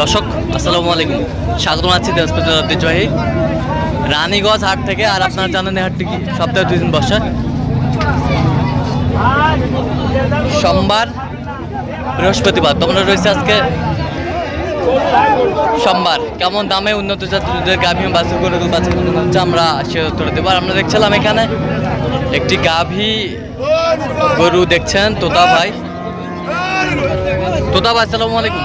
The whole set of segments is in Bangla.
দর্শক, আসসালামু আলাইকুম। স্বাগত আছি দেশপ্রতি রানীগঞ্জ হাট থেকে। আর আপনারা জানেন এই হাটটি কি? সপ্তাহে দুই দিন বসে। সোমবার বৃহস্পতিবার তোমরা রয়েছে আজকে সোমবার। কেমন দামে উন্নত জাতের গাভী বাছুর করে হচ্ছে আমরা সে উত্তর দেবো। আর আমরা দেখছিলাম এখানে একটি গাভী গরু দেখছেন, তোতা ভাই। তোতা ভাই আসসালামু আলাইকুম।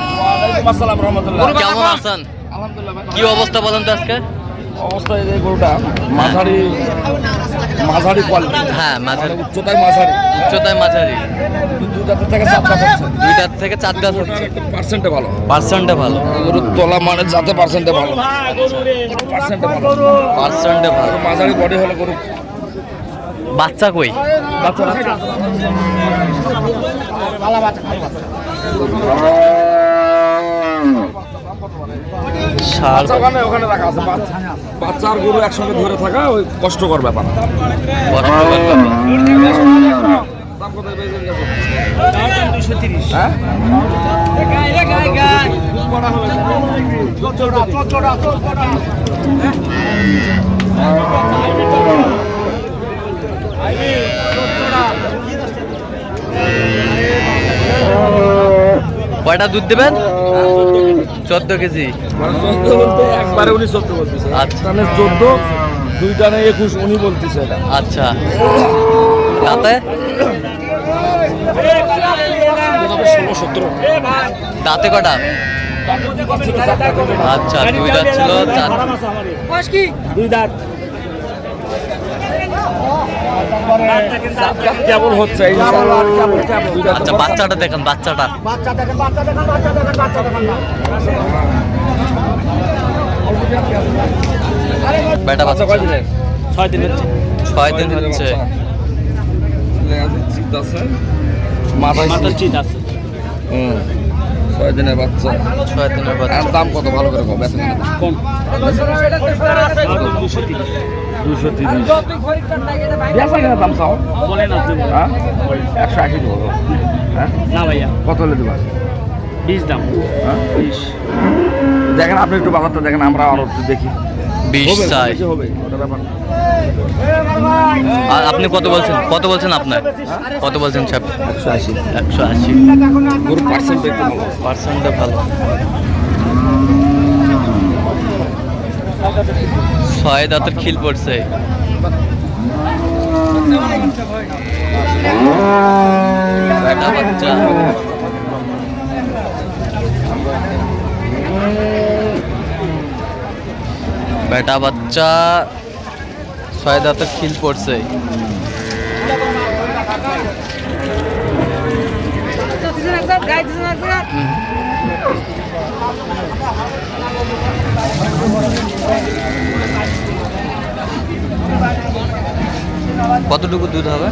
আসসালাম রহমতুল্লাহ। কেমন আছেন? আলহামদুলিল্লাহ ভাই। কি অবস্থা বলেন তো আজকে? অবস্থা এই যে গরুটা মাঝারি মাঝারি কোয়ালিটি হ্যাঁ মাঝারি। উচ্চতায় মাঝারি। উচ্চতায় মাঝারি। দুই দাঁতের থেকে চারটা পার্সেন্ট দুই দাঁত থেকে চার দাঁত হচ্ছে। পার্সেন্টে ভালো। পার্সেন্টে ভালো। গরুর তলা মানে যাতে পার্সেন্টে ভালো। পার্সেন্টে ভালো। পার্সেন্টে ভালো। মাঝারি বডি হলে গরু বাচ্চা কই? বাচ্চা বাচ্চা ওখানে ওখানে রাখা আছে বাচ্চা বাচ্চা আর গরু একসঙ্গে ধরে থাকা ওই কষ্টকর ব্যাপার। দাম কত বেজের কাছে? হ্যাঁ কয়টা দুধ দেবেন? চোদ্দ কেজি। একবারে উনি চোদ্দ বলতেছে। আচ্ছা। চোদ্দ দুই টানে একুশ উনি বলতেছে আচ্ছা। তাতে দাঁতে কটা? আচ্ছা দুই দাঁত ছিল চার দুই দাঁত। কেবল হচ্ছে? আচ্ছা বাচ্চাটা দেখেন বাচ্চাটা। বাচ্চা দেখেন বাচ্চা দেখেন বাচ্চা দেখেন বাচ্চা দেখেন। বেটা বাচ্চা। কয় দিনের? ছয় দিন হচ্ছে ছয় দিন হচ্ছে মাথায় চিত আছে হুম ছয় দিনের বাচ্চা। ছয় দিনের বাচ্চা। দাম কত? ভালো করে কম। বেতন কোন দুশো তিরিশ। দুশো তিরিশ বেচা কেনা দাম চাও বলেন আপনি হ্যাঁ? একশো আশি দেবো। হ্যাঁ? না ভাইয়া। কত হলে দেবা? বিশ দাম। হ্যাঁ? বিশ। দেখেন আপনি একটু বাজারটা দেখেন আমরা আরও একটু দেখি। বিশ হবে, চাই। হবে ওটা ব্যাপার আর আপনি কত বলছেন? কত বলছেন আপনার? কত বলছেন সাহেব? একশো আশি। একশো আশি। পার্সেন্ট পার্সেন্টটা ভালো। ছয় দাঁতের খিল পড়ছে। বেটা বাচ্চা বেটা বাচ্চা ছয় দাঁতের খিল পড়ছে কতটুকু দুধ হবে?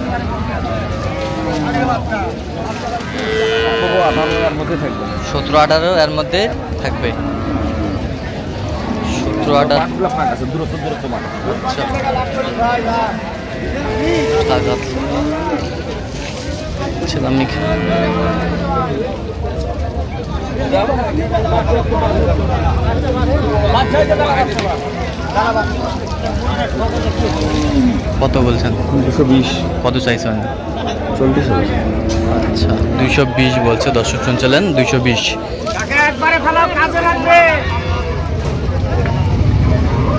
সতেরো আঠারো এর মধ্যে থাকবে। সতেরো আঠারো। আচ্ছা। আছে ছিলাম কত বলছেন? দুশো বিশ। কত চাইছেন? চল্লিশ আচ্ছা দুইশো বিশ বলছে দর্শক শুনছিলেন দুইশো বিশ।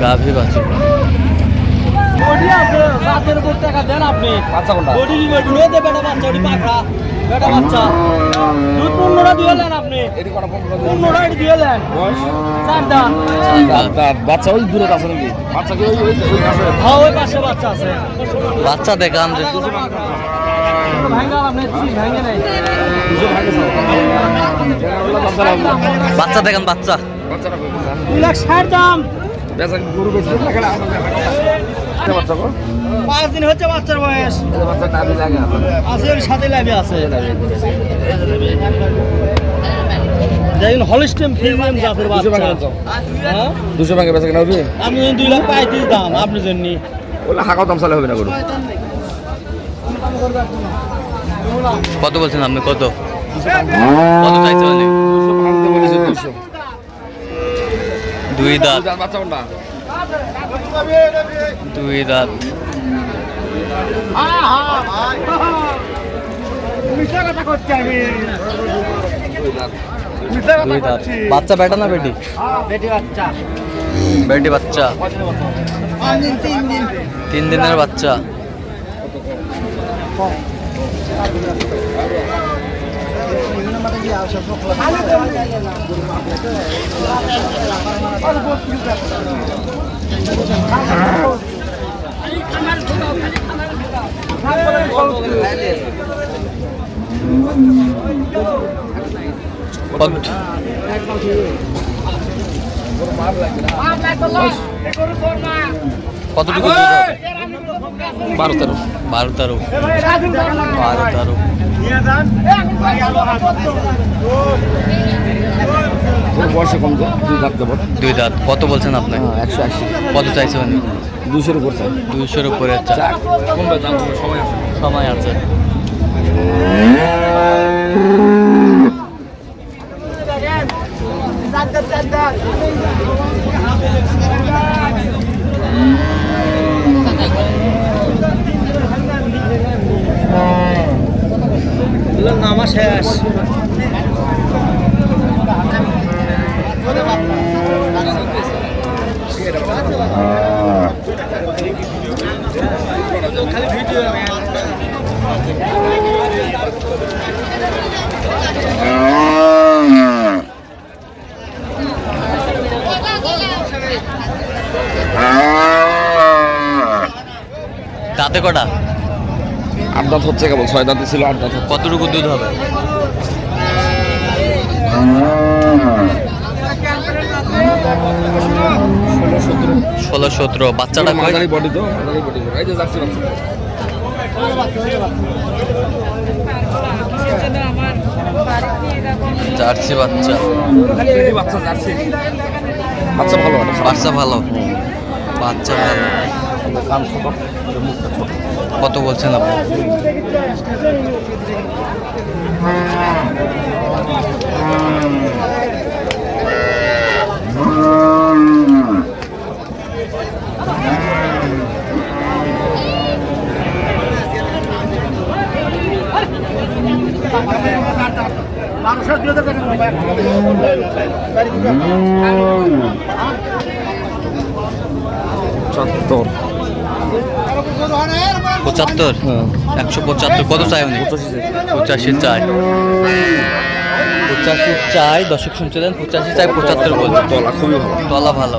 গাভী বডি আছে টাকা দেন আপনি। বাচ্চা কোনটা বেটা বাচ্চা। বাচ্চা দুধ দিয়ে নেন আপনি। এটি দিয়ে নেন চারটা। ওই দূরে আছে নাকি? বাচ্চা কি ওই ওই ওই হ্যাঁ ওই পাশে বাচ্চা আছে। বাচ্চা দেখান যে বাচ্চা। বাচ্চা দেখান বাচ্চা। বাচ্চাটা দুই লাখ ষাট দাম। বেচা গরু বেচবে বাচ্চা গো? পাঁচ দিন হচ্ছে বাচ্চার বয়স। বাচ্চা নাভি লাগে আছে। আছে ওর সাথে লাভে আছে। দেখুন হলিস্টেম ফিজিয়াম জাতের দুশো ভাগে বাচ্চা। দাও। হ্যাঁ? দুশো ভাগে বেচা কিনা হবে আমি দুই লাখ পঁয়ত্রিশ দাম আপনি জন্য। ওগুলো হাঁকাও দাম চালে হবে না গরু। কত বলছেন আপনি? কত? চাইছেন দুই দাঁত। দাঁত বাচ্চা কোনটা? দুই দাঁত বাচ্চা বেটা না বেটি? বেটি বাচ্চা। তিন দিনের বাচ্চা। কতটুকু? বারো তেরো। বারো তেরো। বারো তেরো। বয়সে কম তো দুই দাঁত দেবো। দুই দাঁত। কত বলছেন আপনি? হ্যাঁ একশো আশি। কত চাইছেন দুশোর উপর চাই। দুইশোর উপরে কমবে দাম সময় আছে। সময় আছে। নামা শেষ। দাঁতে কটা? আট দাঁত হচ্ছে কেবল ছয় দাঁতে ছিল আট দাঁত কতটুকু দুধ হবে? ষোলো সতেরো। বাচ্চাটা কয় মাঝারি বডি তো মাঝারি বডি এই যে যাচ্ছে বাচ্চা জার্সি বাচ্চা। বাচ্চা যাচ্ছে বাচ্চা ভালো। বাচ্চা ভালো। বাচ্চা ভালো। কত বলছেন আপনি? চত্বর। পঁচাত্তর। একশো পঁচাত্তর। কত চাই উনি? পঁচাশি চাই। পঁচাশি চাই দর্শক শুনছিলেন? পঁচাশি চাই পঁচাত্তর বলছেন তলা খুবই ভালো। তলা ভালো।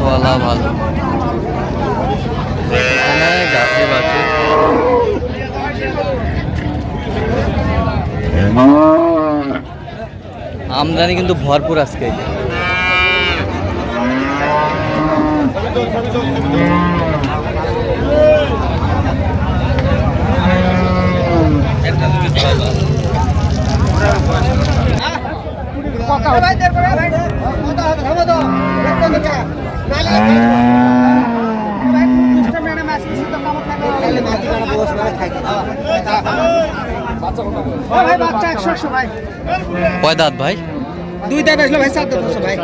তলা ভালো। গাছে বাছে আমদানি কিন্তু ভরপুর আজকে ভাই বাচ্চা একশো একশো ভাই কয় দাঁত ভাই? দুই দাঁত আসলো ভাই সাত দাঁত ভাই রে ভাই।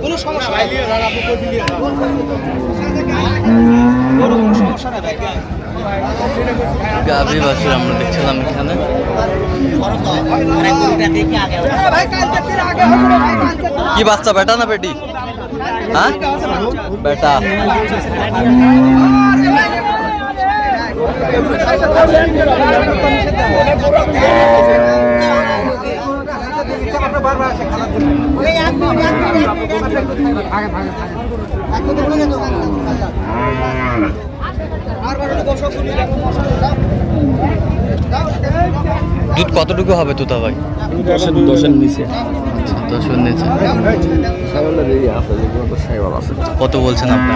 কোনো সমস্যা আমরা দেখছিলাম এখানে। কি বাচ্চা বেটা না বেটি? হ্যাঁ? বেটা। দুধ কতটুকু হবে তোতা ভাই? দশের দশের নিচে। আছে কত বলছেন আপনি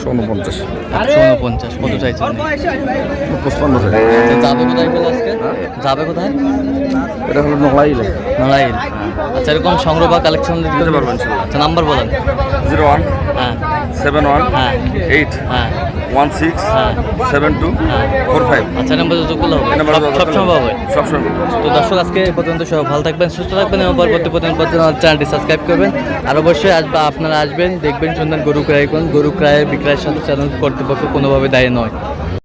একশো উনপঞ্চাশ। একশো উনপঞ্চাশ কত চাইছেন পঁচপান্ন আচ্ছা, যাবে কোথায় বলে আজকে? যাবে কোথায়? এটা হলো আচ্ছা এরকম সংগ্রহ বা কালেকশন দিতে আচ্ছা নাম্বার বলেন। জিরো ওয়ান হ্যাঁ। সেভেন ওয়ান হ্যাঁ। এইট হ্যাঁ। ওয়ান সিক্স হ্যাঁ। সেভেন টু হ্যাঁ। Four five. আচ্ছা নাম্বার যোগ করলে হবে। সবসময় হবে। সবসময় তো দর্শক আজকে পর্যন্ত সবাই ভালো থাকবেন সুস্থ থাকবেন এবং পরবর্তী পর্যন্ত চ্যানেলটি সাবস্ক্রাইব করবেন। আর অবশ্যই আসবে আপনারা আসবেন দেখবেন সুন্দর গরু ক্রয় করুন গরু ক্রয় সাথে চ্যানেল কর্তৃপক্ষ কোনোভাবে দায়ী নয়।